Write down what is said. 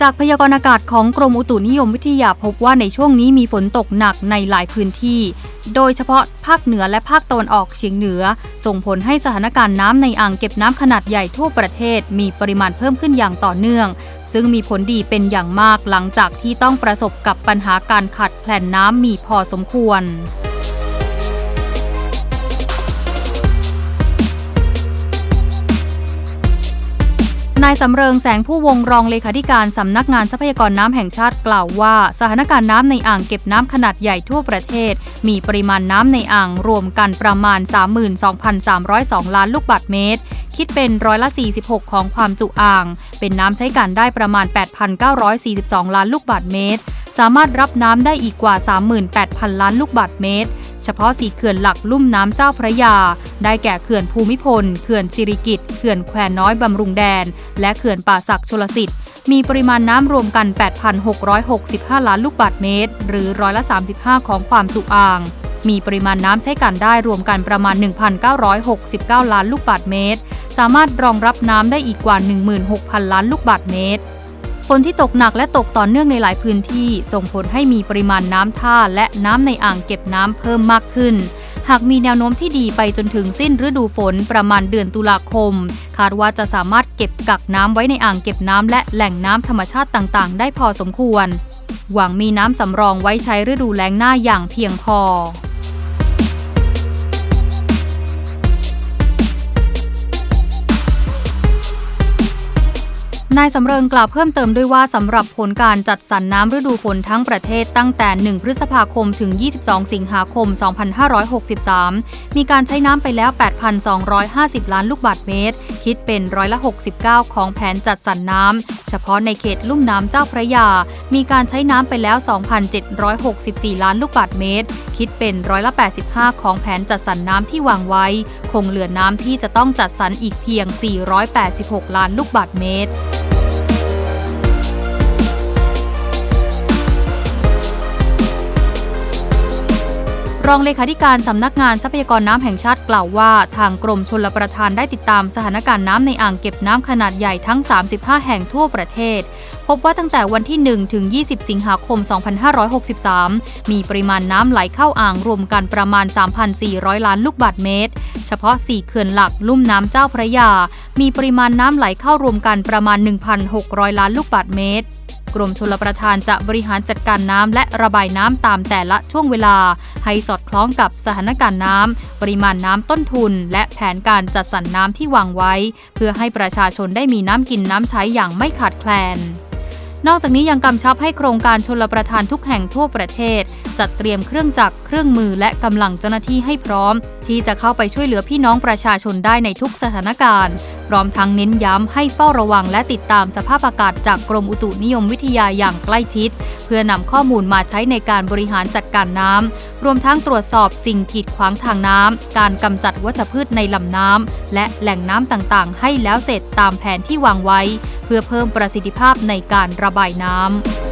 จากพยากรณ์อากาศของกรมอุตุนิยมวิทยาพบว่าในช่วงนี้มีฝนตกหนักในหลายพื้นที่ โดยเฉพาะภาคเหนือและภาคตะวันออกเฉียงเหนือ ส่งผลให้สถานการณ์น้ำในอ่างเก็บน้ำขนาดใหญ่ทั่วประเทศ มีปริมาณเพิ่มขึ้นอย่างต่อเนื่อง ซึ่งมีผลดีเป็นอย่างมากหลังจากที่ต้องประสบกับปัญหาการขาดแคลนน้ำมีพอสมควร นายสำเริงแสงผู้วงรองเลขาธิการสำนักงานทรัพยากรน้ำแห่งชาติกล่าวว่า สถานการณ์น้ำในอ่างเก็บน้ำขนาดใหญ่ทั่วประเทศ มีปริมาณน้ำในอ่างรวมกันประมาณ 32,302 ล้านลูกบาศก์เมตร คิดเป็นร้อยละ 46 ของความจุอ่าง เป็นน้ำใช้การได้ประมาณ 8,942 ล้านลูกบาศก์เมตร สามารถรับน้ำได้อีกกว่า 38,000 ล้านลูกบาศก์เมตร เฉพาะสีเขื่อนหลักลุ่มน้ำเจ้าพระยา ได้แก่เขื่อนภูมิพล เขื่อนสิริกิตเขื่อนแควน้อยบำรุงแดน และเขื่อนป่าศักชลสิทธิ์มีปริมาณน้ำรวมกัน 8,665 ล้านลูกบาศก์เมตร หรือร้อยละ 35 ของความจุอ่าง มีปริมาณน้ำใช้การได้รวมกันประมาณ 1,969 ล้านลูกบาศก์เมตร สามารถรองรับน้ำได้อีกกว่า 16,000 ล้านลูกบาศก์เมตร ฝนที่ตกหนักและตกต่อเนื่องในหลายพื้นที่ ส่งผลให้มีปริมาณน้ำท่าและน้ำในอ่างเก็บน้ำเพิ่มมากขึ้น หากมีแนวโน้มที่ดีไปจนถึงสิ้นฤดูฝนประมาณเดือนตุลาคม คาดว่าจะสามารถเก็บกักน้ำไว้ในอ่างเก็บน้ำและแหล่งน้ำธรรมชาติต่างๆ ได้พอสมควร หวังมีน้ำสำรองไว้ใช้ฤดูแล้งหน้าอย่างเพียงพอ นายสำเริงกล่าวเพิ่มเติมด้วยว่าสำหรับผลการจัดสรรน้ำฤดูฝนทั้งประเทศตั้งแต่ 1 พฤษภาคมถึง 22 สิงหาคม 2563 มีการใช้น้ำไปแล้ว 8,250 ล้านลูกบาศก์เมตร คิดเป็นร้อยละ 69 ของแผนจัดสรรน้ำ เฉพาะในเขตลุ่มน้ำเจ้าพระยา มีการใช้น้ำไปแล้ว 2,764 ล้านลูกบาศก์เมตร คิดเป็นร้อยละ 85 ของแผนจัดสรรน้ำที่วางไว้ คงเหลือน้ำที่จะต้องจัดสรรอีกเพียง 486 ล้านลูกบาศก์เมตร รองเลขาธิการสำนักงานทรัพยากรน้ำแห่งชาติกล่าวว่า ทางกรมชลประทานได้ติดตามสถานการณ์น้ำในอ่างเก็บน้ำขนาดใหญ่ทั้ง 35 แห่งทั่วประเทศ พบว่าตั้งแต่วันที่ 1 ถึง 20 สิงหาคม 2563 มีปริมาณน้ำไหลเข้าอ่างรวมกันประมาณ 3,400 ล้านลูกบาศก์เมตร เฉพาะ 4 เขื่อนหลักลุ่มน้ำเจ้าพระยา มีปริมาณน้ำไหลเข้ารวมกันประมาณ 1,600 ล้านลูกบาศก์เมตร กรมชลประทานจะบริหารจัดการน้ำและระบายน้ำตามแต่ละช่วงเวลา ให้สอดคล้องกับสถานการณ์น้ำ ปริมาณน้ำต้นทุน และแผนการจัดสรรน้ำที่วางไว้ เพื่อให้ประชาชนได้มีน้ำกินน้ำใช้อย่างไม่ขาดแคลนนอกจากนี้ยังกำชับให้โครงการชลประทานทุกแห่งทั่วประเทศ จัดเตรียมเครื่องจักรเครื่องมือและกำลังเจ้าหน้าที่ให้พร้อม ที่จะเข้าไปช่วยเหลือพี่น้องประชาชนได้ในทุกสถานการณ์ พร้อมทั้งเน้นย้ำให้เฝ้าระวังและติดตามสภาพอากาศจากกรมอุตุนิยมวิทยาอย่างใกล้ชิด เพื่อนำข้อมูลมาใช้ในการบริหารจัดการน้ำรวมทั้งตรวจสอบสิ่งกีดขวางทางน้ำการกำจัดวัชพืชในลำน้ำและแหล่งน้ำต่างๆ ให้แล้วเสร็จตามแผนที่วางไว้ เพื่อเพิ่มประสิทธิภาพในการระบายน้ำ